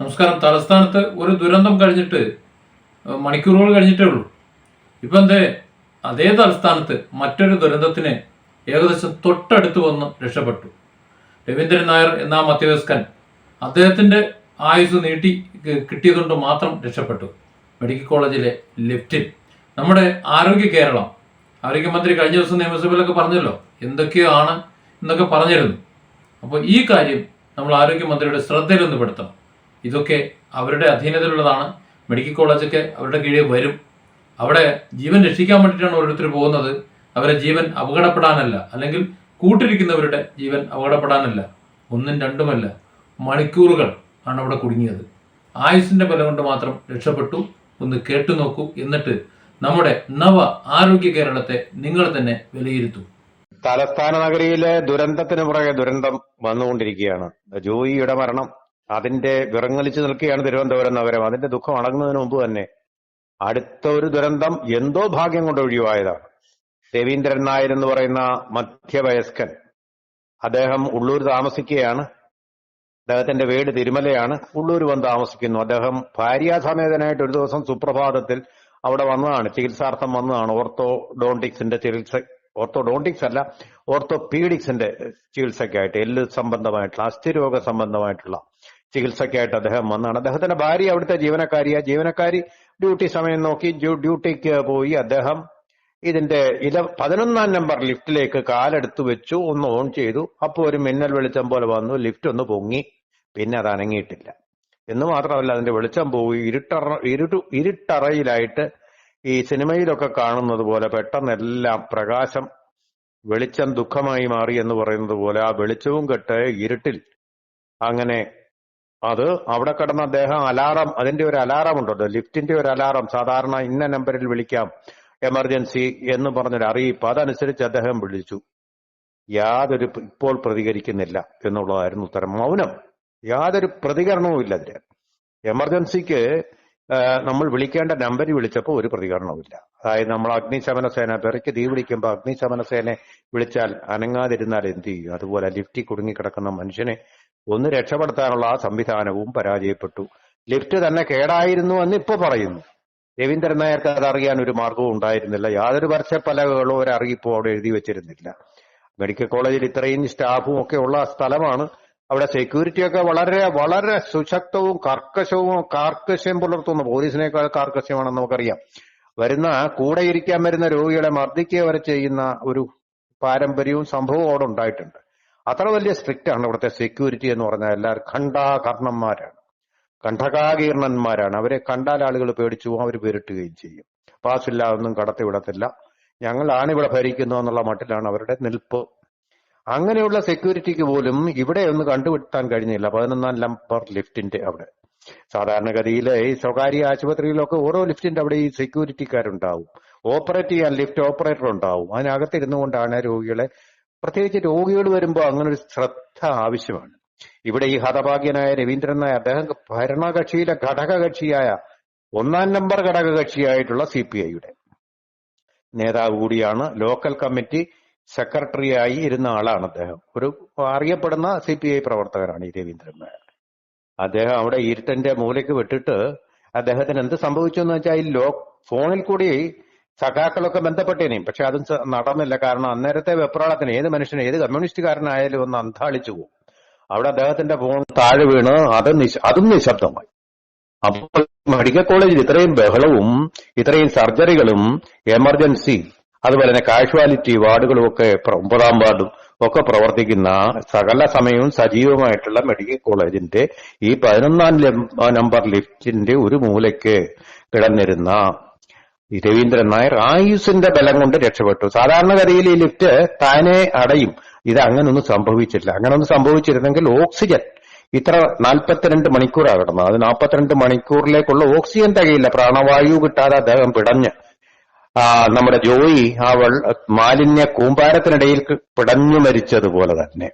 നമസ്കാരം. തലസ്ഥാനത്ത് ഒരു ദുരന്തം കഴിഞ്ഞിട്ട് മണിക്കൂറുകൾ കഴിഞ്ഞിട്ടേ ഉള്ളൂ. ഇപ്പം എന്തേ? അതേ തലസ്ഥാനത്ത് മറ്റൊരു ദുരന്തത്തിന് ഏകദേശം തൊട്ടടുത്ത് വന്ന് രക്ഷപ്പെട്ടു. രവീന്ദ്രൻ നായർ എന്ന മധ്യവയസ്കൻ അദ്ദേഹത്തിന്റെ ആയുസ് നീട്ടി കിട്ടിയതുകൊണ്ട് മാത്രം രക്ഷപ്പെട്ടു. മെഡിക്കൽ കോളേജിലെ ലിഫ്റ്റിൽ. നമ്മുടെ ആരോഗ്യ കേരളം ആരോഗ്യമന്ത്രി കഴിഞ്ഞ ദിവസം നിയമസഭയിലൊക്കെ പറഞ്ഞല്ലോ എന്തൊക്കെയാണ് എന്നൊക്കെ പറഞ്ഞിരുന്നു. അപ്പോൾ ഈ കാര്യം നമ്മൾ ആരോഗ്യമന്ത്രിയുടെ ശ്രദ്ധയിലൊന്ന് പെടുത്തണം. ഇതൊക്കെ അവരുടെ അധീനതയിലുള്ളതാണ്. മെഡിക്കൽ കോളേജൊക്കെ അവരുടെ കീഴിൽ വരും. അവിടെ ജീവൻ രക്ഷിക്കാൻ വേണ്ടിയിട്ടാണ് ഓരോരുത്തർ പോകുന്നത്. അവരെ ജീവൻ അപകടപ്പെടാനല്ല. അല്ലെങ്കിൽ കൂട്ടിരിക്കുന്നവരുടെ ജീവൻ അപകടപ്പെടാനല്ല. ഒന്നും രണ്ടുമല്ല. മണിക്കൂറുകൾ ആണ് അവിടെ കുടുങ്ങിയത്. ആയുസിന്റെ ബലം കൊണ്ട് മാത്രം രക്ഷപ്പെട്ടു. ഒന്ന് കേട്ടു നോക്കൂ. എന്നിട്ട് നമ്മുടെ നവ ആരോഗ്യ കേരളത്തെ നിങ്ങൾ തന്നെ വിലയിരുത്തൂ. തലസ്ഥാന നഗരിയിലെ ദുരന്തത്തിന് പുറകെ ദുരന്തം വന്നുകൊണ്ടിരിക്കുകയാണ്. ജോയിയുടെ മരണം. അതിന്റെ വിറങ്ങലിച്ചു നിൽക്കുകയാണ് തിരുവനന്തപുരം നഗരം. അതിന്റെ ദുഃഖം അടങ്ങുന്നതിന് മുമ്പ് തന്നെ അടുത്ത ഒരു ദുരന്തം എന്തോ ഭാഗ്യം കൊണ്ട് ഒഴിവായതാണ്. രവീന്ദ്രൻ നായർ എന്ന് പറയുന്ന മധ്യവയസ്കൻ. അദ്ദേഹം ഉള്ളൂർ താമസിക്കുകയാണ്. അദ്ദേഹത്തിന്റെ വീട് തിരുമലയാണ്. ഉള്ളൂർ വന്ന് താമസിക്കുന്നു. അദ്ദേഹം ഭാര്യാസമേതനായിട്ട് ഒരു ദിവസം സുപ്രഭാതത്തിൽ അവിടെ വന്നതാണ്. ചികിത്സാർത്ഥം വന്നതാണ്. ഓർത്തോഡോണ്ടിക്സിന്റെ ചികിത്സ ഓർത്തോഡോണ്ടിക്സ് അല്ല ഓർത്തോപീഡിക്സിന്റെ ചികിത്സയ്ക്കായിട്ട് എല്ല് സംബന്ധമായിട്ടുള്ള അസ്ഥിരോഗ സംബന്ധമായിട്ടുള്ള ചികിത്സയ്ക്കായിട്ട് അദ്ദേഹം വന്നതാണ് അദ്ദേഹത്തിന്റെ ഭാര്യ അവിടുത്തെ ജീവനക്കാരിയാ. ജീവനക്കാരി ഡ്യൂട്ടി സമയം നോക്കി ഡ്യൂട്ടിക്ക് പോയി അദ്ദേഹം ഇതിന്റെ ഇല പതിനൊന്നാം നമ്പർ ലിഫ്റ്റിലേക്ക് കാലെടുത്തു വെച്ചു ഒന്ന് ഓൺ ചെയ്തു. അപ്പോൾ ഒരു മിന്നൽ വെളിച്ചം പോലെ വന്നു. ലിഫ്റ്റ് ഒന്ന് പൊങ്ങി. പിന്നെ അത് അനങ്ങിയിട്ടില്ല. എന്ന് മാത്രമല്ല അതിന്റെ വെളിച്ചം പോയി. ഇരുട്ടറ ഇരുട്ടു ഇരുട്ടറയിലായിട്ട് ഈ സിനിമയിലൊക്കെ കാണുന്നത് പോലെ പെട്ടെന്നെല്ലാം പ്രകാശം വെളിച്ചം ദുഃഖമായി മാറി എന്ന് പറയുന്നത് പോലെ ആ വെളിച്ചവും കെട്ട് ഇരുട്ടിൽ അങ്ങനെ അത് അവിടെ കിടന്ന അദ്ദേഹം അലാറം അതിന്റെ ഒരു അലാറം ഉണ്ടല്ലോ ലിഫ്റ്റിന്റെ ഒരു അലാറം സാധാരണ ഇന്ന നമ്പറിൽ വിളിക്കാം എമർജൻസി എന്ന് പറഞ്ഞൊരു അറിയിപ്പ് അതനുസരിച്ച് അദ്ദേഹം വിളിച്ചു. യാതൊരു ഇപ്പോൾ പ്രതികരിക്കുന്നില്ല എന്നുള്ളതായിരുന്നു ഉത്തരം. മൗനം. യാതൊരു പ്രതികരണവും ഇല്ല അതിന്. എമർജൻസിക്ക് നമ്മൾ വിളിക്കേണ്ട നമ്പർ വിളിച്ചപ്പോൾ ഒരു പ്രതികരണവുമില്ല അതായത് നമ്മൾ അഗ്നിശമന സേന പെറയ്ക്ക് തീ വിളിക്കുമ്പോൾ അഗ്നിശമന സേനയെ വിളിച്ചാൽ അനങ്ങാതിരുന്നാൽ എന്ത് ചെയ്യും? അതുപോലെ ലിഫ്റ്റിൽ കുടുങ്ങിക്കിടക്കുന്ന മനുഷ്യനെ ഒന്ന് രക്ഷപ്പെടുത്താനുള്ള ആ സംവിധാനവും പരാജയപ്പെട്ടു. ലിഫ്റ്റ് തന്നെ കേടായിരുന്നു എന്ന് ഇപ്പൊ പറയുന്നു. രവീന്ദ്രൻ നായർക്ക് അതറിയാൻ ഒരു മാർഗവും ഉണ്ടായിരുന്നില്ല. യാതൊരു പരസ്യപ്പലകളോ ഒരു അറിയിപ്പോ അവിടെ എഴുതി വെച്ചിരുന്നില്ല. മെഡിക്കൽ കോളേജിൽ ഇത്രയും സ്റ്റാഫും ഒക്കെ ഉള്ള സ്ഥലമാണ്. അവിടെ സെക്യൂരിറ്റി ഒക്കെ വളരെ വളരെ സുശക്തവും കർക്കശവും കാർക്കശ്യം പുലർത്തുന്നു പോലീസിനേക്കാൾ കാർക്കശ്യമാണെന്ന് നമുക്കറിയാം. വരുന്ന കൂടെ ഇരിക്കാൻ വരുന്ന രോഗികളെ മർദ്ദിക്കുക വരെ ചെയ്യുന്ന ഒരു പാരമ്പര്യവും സംഭവവും അവിടെ ഉണ്ടായിട്ടുണ്ട്. അത്ര വലിയ സ്ട്രിക്റ്റ് ആണ് ഇവിടുത്തെ സെക്യൂരിറ്റി എന്ന് പറഞ്ഞാൽ എല്ലാവരും ഖണ്ഡാകർണന്മാരാണ് കണ്ഠകാകീർണന്മാരാണ്. അവരെ കണ്ടാൽ ആളുകൾ പേടിച്ചു പോകും അവർ പേരിട്ടുകയും ചെയ്യും. പാസില്ല ഒന്നും കടത്തി വിടത്തില്ല. ഞങ്ങളാണ് ഇവിടെ ഭരിക്കുന്നത് എന്നുള്ള മട്ടിലാണ് അവരുടെ നിൽപ്പ്. അങ്ങനെയുള്ള സെക്യൂരിറ്റിക്ക് പോലും ഇവിടെ ഒന്ന് കണ്ടുപിടുത്താൻ കഴിഞ്ഞില്ല. പതിനൊന്നാം നമ്പർ ലിഫ്റ്റിന്റെ അവിടെ. സാധാരണഗതിയിൽ ഈ സ്വകാര്യ ആശുപത്രിയിലൊക്കെ ഓരോ ലിഫ്റ്റിന്റെ അവിടെ ഈ സെക്യൂരിറ്റിക്കാരുണ്ടാവും ഓപ്പറേറ്റ് ചെയ്യാൻ ലിഫ്റ്റ് ഓപ്പറേറ്റർ ഉണ്ടാവും. അതിനകത്തിരുന്നു കൊണ്ടാണ് രോഗികളെ പ്രത്യേകിച്ച് രോഗികൾ വരുമ്പോൾ അങ്ങനെ ഒരു ശ്രദ്ധ ആവശ്യമാണ്. ഇവിടെ ഈ ഹതഭാഗ്യനായ രവീന്ദ്രൻ നായർ അദ്ദേഹം ഭരണകക്ഷിയിലെ ഘടകകക്ഷിയായ ഒന്നാം നമ്പർ ഘടകകക്ഷിയായിട്ടുള്ള സി പി ഐയുടെ നേതാവ് കൂടിയാണ്. ലോക്കൽ കമ്മിറ്റി സെക്രട്ടറിയായി ഇരുന്ന ആളാണ് അദ്ദേഹം. ഒരു അറിയപ്പെടുന്ന സി പി ഐ പ്രവർത്തകനാണ് ഈ രവീന്ദ്രൻ നായർ. അദ്ദേഹം അവിടെ ഇരുട്ടന്റെ മൂലയ്ക്ക് വിട്ടിട്ട് അദ്ദേഹത്തിന് എന്ത് സംഭവിച്ചു എന്ന് വെച്ചാൽ ഈ ലോ ഫോണിൽ കൂടി സഖാക്കളൊക്കെ ബന്ധപ്പെട്ടേനെയും പക്ഷെ അതും നടന്നില്ല. കാരണം അന്നേരത്തെ വെപ്രാളത്തിന് ഏത് മനുഷ്യനും ഏത് കമ്മ്യൂണിസ്റ്റുകാരനായാലും ഒന്ന് അന്താളിച്ചു പോകും. അവിടെ അദ്ദേഹത്തിന്റെ ഫോൺ താഴെ വീണ് അത് അതും നിശബ്ദമായി. അപ്പോൾ മെഡിക്കൽ കോളേജിൽ ഇത്രയും ബഹളവും ഇത്രയും സർജറികളും എമർജൻസി അതുപോലെ തന്നെ കാഷ്വാലിറ്റി വാർഡുകളും ഒക്കെ ഒമ്പതാം വാർഡും ഒക്കെ പ്രവർത്തിക്കുന്ന സകല സമയവും സജീവമായിട്ടുള്ള മെഡിക്കൽ കോളേജിന്റെ ഈ പതിനൊന്നാം നമ്പർ ലിഫ്റ്റിന്റെ ഒരു മൂലയ്ക്ക് കിടന്നിരുന്ന ഈ രവീന്ദ്രൻ നായർ ആയുസിന്റെ ബലം കൊണ്ട് രക്ഷപ്പെട്ടു. സാധാരണഗതിയിൽ ഈ ലിഫ്റ്റ് താനെ അടയും. ഇത് അങ്ങനൊന്നും സംഭവിച്ചില്ല അങ്ങനൊന്നും സംഭവിച്ചിരുന്നെങ്കിൽ ഓക്സിജൻ ഇത്ര നാൽപ്പത്തിരണ്ട് മണിക്കൂറാണ് കിടന്നത്. അത് നാൽപ്പത്തിരണ്ട് മണിക്കൂറിലേക്കുള്ള ഓക്സിജൻ തകയില്ല. പ്രാണവായു കിട്ടാതെ അദ്ദേഹം പിടഞ്ഞ്. നമ്മുടെ ജോയി അവൾ മാലിന്യ കൂമ്പാരത്തിനിടയിൽ പിടഞ്ഞു മരിച്ചതുപോലെ തന്നെ.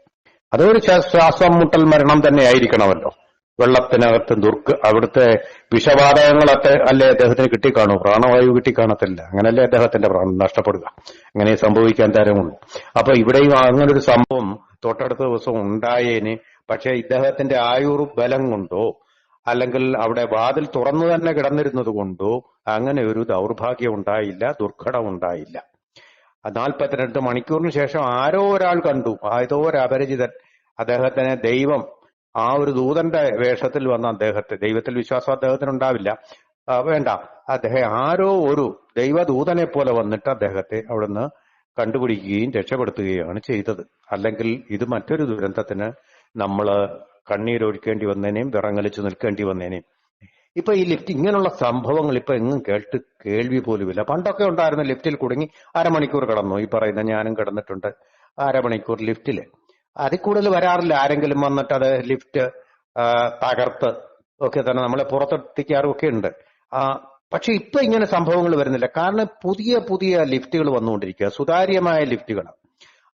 അതൊരു ശ്വാ- ശ്വാസം മുട്ടൽ മരണം തന്നെ ആയിരിക്കണമല്ലോ. വെള്ളത്തിനകത്ത് ദുർഗ് അവിടുത്തെ വിഷവാതകങ്ങളൊക്കെ അല്ലേ അദ്ദേഹത്തിന് കിട്ടിക്കാണൂ. പ്രാണവായു കിട്ടിക്കാണത്തില്ല. അങ്ങനല്ലേ അദ്ദേഹത്തിന്റെ പ്രാണൻ നഷ്ടപ്പെടുക. അങ്ങനെ സംഭവിക്കാൻ തരമുള്ളൂ അപ്പൊ ഇവിടെയും അങ്ങനെ ഒരു സംഭവം തൊട്ടടുത്ത ദിവസം ഉണ്ടായേന്. പക്ഷെ ഇദ്ദേഹത്തിന്റെ ആയുർ ബലം കൊണ്ടോ അല്ലെങ്കിൽ അവിടെ വാതിൽ തുറന്നു തന്നെ കിടന്നിരുന്നത് കൊണ്ടോ അങ്ങനെ ഒരു ദൗർഭാഗ്യം ഉണ്ടായില്ല ദുർഘടം ഉണ്ടായില്ല. നാൽപ്പത്തിരണ്ട് മണിക്കൂറിന് ശേഷം ആരോ ഒരാൾ കണ്ടു. ഏതോ ഒരു അപരിചിതൻ. അദ്ദേഹത്തിന് ദൈവം ആ ഒരു ദൂതന്റെ വേഷത്തിൽ വന്ന അദ്ദേഹത്തെ. ദൈവത്തിൽ വിശ്വാസം അദ്ദേഹത്തിന് ഉണ്ടാവില്ല വേണ്ട. അദ്ദേഹം ആരോ ഒരു ദൈവദൂതനെ പോലെ വന്നിട്ട് അദ്ദേഹത്തെ അവിടുന്ന് കണ്ടുപിടിക്കുകയും രക്ഷപ്പെടുത്തുകയാണ് ചെയ്തത്. അല്ലെങ്കിൽ ഇത് മറ്റൊരു ദുരന്തത്തിന് നമ്മൾ കണ്ണീരൊഴിക്കേണ്ടി വന്നേനെയും വിറങ്ങലിച്ചു നിൽക്കേണ്ടി വന്നേനെയും ഇപ്പൊ ഈ ലിഫ്റ്റ് ഇങ്ങനെയുള്ള സംഭവങ്ങൾ ഇപ്പൊ എങ്ങും കേട്ട് കേൾവി പോലുമില്ല. പണ്ടൊക്കെ ഉണ്ടായിരുന്ന ലിഫ്റ്റിൽ കുടുങ്ങി അരമണിക്കൂർ കിടന്നു. ഈ പറയുന്ന ഞാനും കിടന്നിട്ടുണ്ട് അരമണിക്കൂർ ലിഫ്റ്റിൽ. അതിൽ കൂടുതൽ വരാറില്ല. ആരെങ്കിലും വന്നിട്ട് അത് ലിഫ്റ്റ് തകർത്ത് ഒക്കെ തന്നെ നമ്മളെ പുറത്തെത്തിക്കാറും ഒക്കെ ഉണ്ട് പക്ഷെ ഇപ്പൊ ഇങ്ങനെ സംഭവങ്ങൾ വരുന്നില്ല. കാരണം പുതിയ പുതിയ ലിഫ്റ്റുകൾ വന്നുകൊണ്ടിരിക്കുക. സുതാര്യമായ ലിഫ്റ്റുകൾ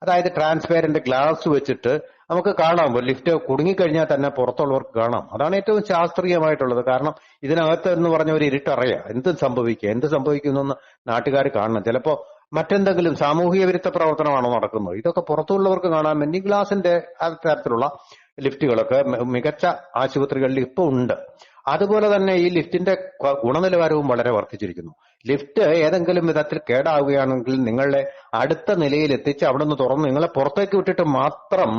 അതായത് ട്രാൻസ്പെയറന്റ് ഗ്ലാസ് വെച്ചിട്ട് നമുക്ക് കാണാം. ലിഫ്റ്റ് കുടുങ്ങിക്കഴിഞ്ഞാൽ തന്നെ പുറത്തുള്ളവർക്ക് കാണാം. അതാണ് ഏറ്റവും ശാസ്ത്രീയമായിട്ടുള്ളത്. കാരണം ഇതിനകത്ത് എന്ന് പറഞ്ഞ ഒരു ഇരുട്ടറിയാം. എന്ത് സംഭവിക്കുക. എന്ത് സംഭവിക്കുന്നു നാട്ടുകാർ കാണണം. ചിലപ്പോ മറ്റെന്തെങ്കിലും സാമൂഹിക വിരുദ്ധ പ്രവർത്തനമാണോ നടക്കുന്നത്? ഇതൊക്കെ പുറത്തുള്ളവർക്ക് കാണാൻ വേണ്ടി ഗ്ലാസിന്റെ തരത്തിലുള്ള ലിഫ്റ്റുകളൊക്കെ മികച്ച ആശുപത്രികളിൽ ഇപ്പോൾ ഉണ്ട്. അതുപോലെ തന്നെ ഈ ലിഫ്റ്റിന്റെ ഗുണനിലവാരവും വളരെ വർദ്ധിച്ചിരിക്കുന്നു. ലിഫ്റ്റ് ഏതെങ്കിലും വിധത്തിൽ കേടാവുകയാണെങ്കിൽ നിങ്ങളുടെ അടുത്ത നിലയിൽ എത്തിച്ച് അവിടെ നിന്ന് തുറന്ന് നിങ്ങളെ പുറത്തേക്ക് വിട്ടിട്ട് മാത്രം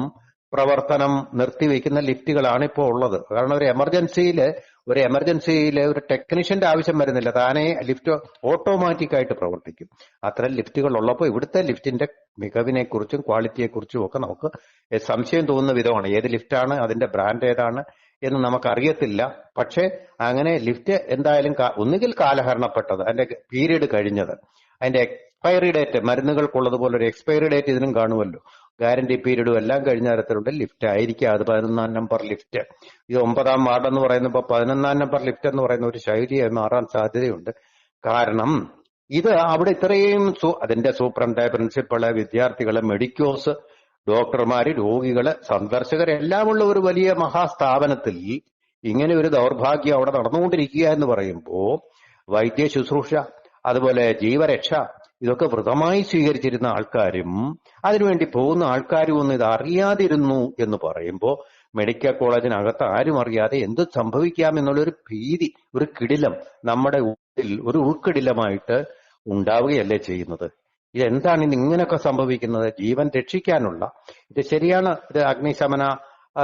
പ്രവർത്തനം നിർത്തിവെക്കുന്ന ലിഫ്റ്റുകളാണ് ഇപ്പോൾ ഉള്ളത്. കാരണം ഒരു എമർജൻസിയിൽ ഒരു എമർജൻസിയിൽ ഒരു ടെക്നീഷ്യന്റെ ആവശ്യം വരുന്നില്ല. താനേ ലിഫ്റ്റ് ഓട്ടോമാറ്റിക് ആയിട്ട് പ്രവർത്തിക്കും. അത്തരം ലിഫ്റ്റുകൾ ഉള്ളപ്പോൾ ഇവിടുത്തെ ലിഫ്റ്റിന്റെ മികവിനെ കുറിച്ചും ക്വാളിറ്റിയെ കുറിച്ചും ഒക്കെ നമുക്ക് സംശയം തോന്നുന്ന വിധമാണ്. ഏത് ലിഫ്റ്റാണ് അതിന്റെ ബ്രാൻഡ് ഏതാണ് എന്ന് നമുക്ക് അറിയത്തില്ല പക്ഷേ അങ്ങനെ ലിഫ്റ്റ് എന്തായാലും ഒന്നുകിൽ കാലഹരണപ്പെട്ടത് അതിന്റെ പീരീഡ് കഴിഞ്ഞത് അതിന്റെ എക്സ്പയറി ഡേറ്റ് മരുന്നുകൾക്കുള്ളതുപോലെ ഒരു എക്സ്പയറി ഡേറ്റ് ഇതിനും കാണുമല്ലോ. ഗ്യാരണ്ടി പീരീഡും എല്ലാം കഴിഞ്ഞ തരത്തിലുള്ള ലിഫ്റ്റ് ആയിരിക്കും. അത് പതിനൊന്നാം നമ്പർ ലിഫ്റ്റ് ഈ ഒമ്പതാം വാർഡ് എന്ന് പറയുന്നപ്പോൾ പതിനൊന്നാം നമ്പർ ലിഫ്റ്റ് എന്ന് പറയുന്ന ഒരു ശൈലിയായി മാറാൻ സാധ്യതയുണ്ട്. കാരണം ഇത് അവിടെ ഇത്രയും അതിന്റെ സൂപ്രണ്ട് പ്രിൻസിപ്പൾ വിദ്യാർത്ഥികൾ മെഡിക്കോസ് ഡോക്ടർമാര് രോഗികൾ സന്ദർശകർ എല്ലാമുള്ള ഒരു വലിയ മഹാസ്ഥാപനത്തിൽ ഇങ്ങനെ ഒരു ദൗർഭാഗ്യം അവിടെ നടന്നുകൊണ്ടിരിക്കുക എന്ന് പറയുമ്പോൾ വൈദ്യ ശുശ്രൂഷ അതുപോലെ ജീവരക്ഷ ഇതൊക്കെ വ്രതമായി സ്വീകരിച്ചിരുന്ന ആൾക്കാരും അതിനുവേണ്ടി പോകുന്ന ആൾക്കാരും ഒന്നും ഇത് അറിയാതിരുന്നു എന്ന് പറയുമ്പോൾ മെഡിക്കൽ കോളേജിനകത്ത് ആരും അറിയാതെ എന്ത് സംഭവിക്കാം എന്നുള്ളൊരു ഭീതി ഒരു കിടിലം നമ്മുടെ ഉള്ളിൽ ഒരു ഉൾക്കിടിലമായിട്ട് ഉണ്ടാവുകയല്ലേ ചെയ്യുന്നത്. ഇതെന്താണ് ഇന്ന് ഇങ്ങനെയൊക്കെ സംഭവിക്കുന്നത്? ജീവൻ രക്ഷിക്കാനുള്ള. ഇത് ശരിയാണ്. ഇത് അഗ്നിശമന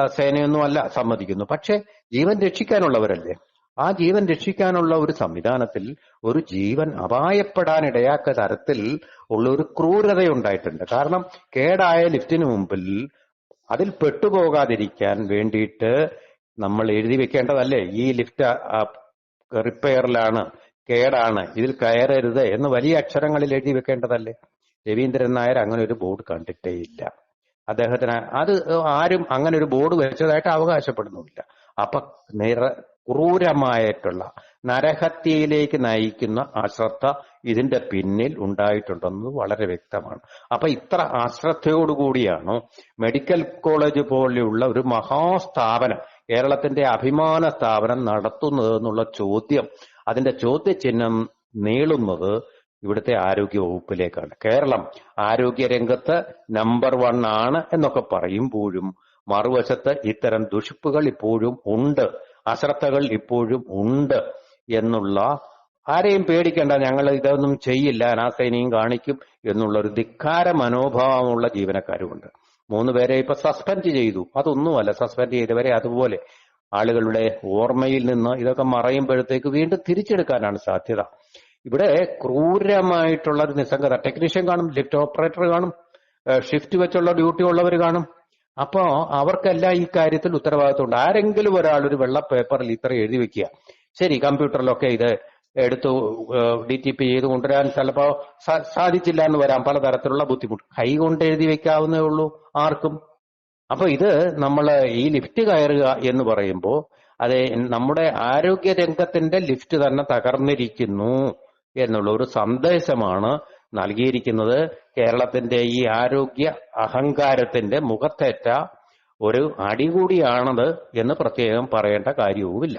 സേനയൊന്നും അല്ല സമ്മതിക്കുന്നു. പക്ഷെ ജീവൻ രക്ഷിക്കാനുള്ളവരല്ലേ? ആ ജീവൻ രക്ഷിക്കാനുള്ള ഒരു സംവിധാനത്തിൽ ഒരു ജീവൻ അപായപ്പെടാൻ ഇടയാക്ക തരത്തിൽ ഉള്ള ഒരു ക്രൂരത ഉണ്ടായിട്ടുണ്ട് കാരണം കേടായ ലിഫ്റ്റിന് മുമ്പിൽ അതിൽ പെട്ടുപോകാതിരിക്കാൻ വേണ്ടിയിട്ട് നമ്മൾ എഴുതി വെക്കേണ്ടതല്ലേ? ഈ ലിഫ്റ്റ് റിപ്പയറിലാണ് കേടാണ് ഇതിൽ കയറരുത് എന്ന് വലിയ അക്ഷരങ്ങളിൽ എഴുതി വെക്കേണ്ടതല്ലേ? രവീന്ദ്രൻ നായർ അങ്ങനെ ഒരു ബോർഡ് കണ്ടിട്ടേ ഇല്ല. അദ്ദേഹത്തിന് അത് ആരും അങ്ങനെ ഒരു ബോർഡ് വെച്ചതായിട്ട് അവകാശപ്പെടുന്നുമില്ല. അപ്പൊ നിറ ക്രൂരമായിട്ടുള്ള നരഹത്യയിലേക്ക് നയിക്കുന്ന അശ്രദ്ധ ഇതിന്റെ പിന്നിൽ ഉണ്ടായിട്ടുണ്ടെന്നത് വളരെ വ്യക്തമാണ്. അപ്പൊ ഇത്ര അശ്രദ്ധയോടുകൂടിയാണ് മെഡിക്കൽ കോളേജ് പോലെയുള്ള ഒരു മഹാസ്ഥാപനം കേരളത്തിന്റെ അഭിമാന സ്ഥാപനം നടത്തുന്നത് എന്നുള്ള ചോദ്യം. അതിന്റെ ചോദ്യചിഹ്നം നീളുന്നത് ഇവിടുത്തെ ആരോഗ്യ വകുപ്പിലേക്കാണ് കേരളം ആരോഗ്യ രംഗത്ത് നമ്പർ വൺ ആണ് എന്നൊക്കെ പറയുമ്പോഴും മറുവശത്ത് ഇത്തരം ദുഷിപ്പുകൾ ഇപ്പോഴും ഉണ്ട്. അശ്രദ്ധകൾ ഇപ്പോഴും ഉണ്ട് എന്നുള്ള ആരെയും പേടിക്കേണ്ട ഞങ്ങൾ ഇതൊന്നും ചെയ്യില്ല അനാസൈനിയും കാണിക്കും എന്നുള്ള ഒരു ധിക്കാര മനോഭാവമുള്ള ജീവനക്കാരുമുണ്ട്. മൂന്ന് പേരെ ഇപ്പൊ സസ്പെൻഡ് ചെയ്തു. അതൊന്നുമല്ല സസ്പെൻഡ് ചെയ്തവരെ അതുപോലെ ആളുകളുടെ ഓർമ്മയിൽ നിന്ന് ഇതൊക്കെ മറയുമ്പോഴത്തേക്ക് വീണ്ടും തിരിച്ചെടുക്കാനാണ് സാധ്യത. ഇവിടെ ക്രൂരമായിട്ടുള്ള ഒരു നിസ്സംഗത. ടെക്നീഷ്യൻ കാണും ലിഫ്റ്റ് ഓപ്പറേറ്റർ കാണും ഷിഫ്റ്റ് വെച്ചുള്ള ഡ്യൂട്ടി ഉള്ളവർ കാണും. അപ്പോ അവർക്കെല്ലാം ഈ കാര്യത്തിൽ ഉത്തരവാദിത്വമുണ്ട്. ആരെങ്കിലും ഒരാൾ ഒരു വെള്ള പേപ്പറിൽ ഇത്ര എഴുതി വെക്കുക. ശരി കമ്പ്യൂട്ടറിലൊക്കെ ഇത് എടുത്തു ഡി ടി പി ചെയ്ത് കൊണ്ടുവരാൻ ചിലപ്പോ സാധിച്ചില്ല എന്ന് വരാം. പലതരത്തിലുള്ള ബുദ്ധിമുട്ട്. കൈ കൊണ്ട് എഴുതി വെക്കാവുന്നേ ഉള്ളൂ ആർക്കും. അപ്പൊ ഇത് നമ്മൾ ഈ ലിഫ്റ്റ് കയറുക എന്ന് പറയുമ്പോൾ അത് നമ്മുടെ ആരോഗ്യ രംഗത്തിന്റെ ലിഫ്റ്റ് തന്നെ തകർന്നിരിക്കുന്നു എന്നുള്ള ഒരു സന്ദേശമാണ് നൽകിയിരിക്കുന്നത് കേരളത്തിന്റെ ഈ ആരോഗ്യ അഹങ്കാരത്തിന്റെ മുഖത്തേറ്റ ഒരു അടികൂടിയാണത് എന്ന് പ്രത്യേകം പറയേണ്ട കാര്യവുമില്ല.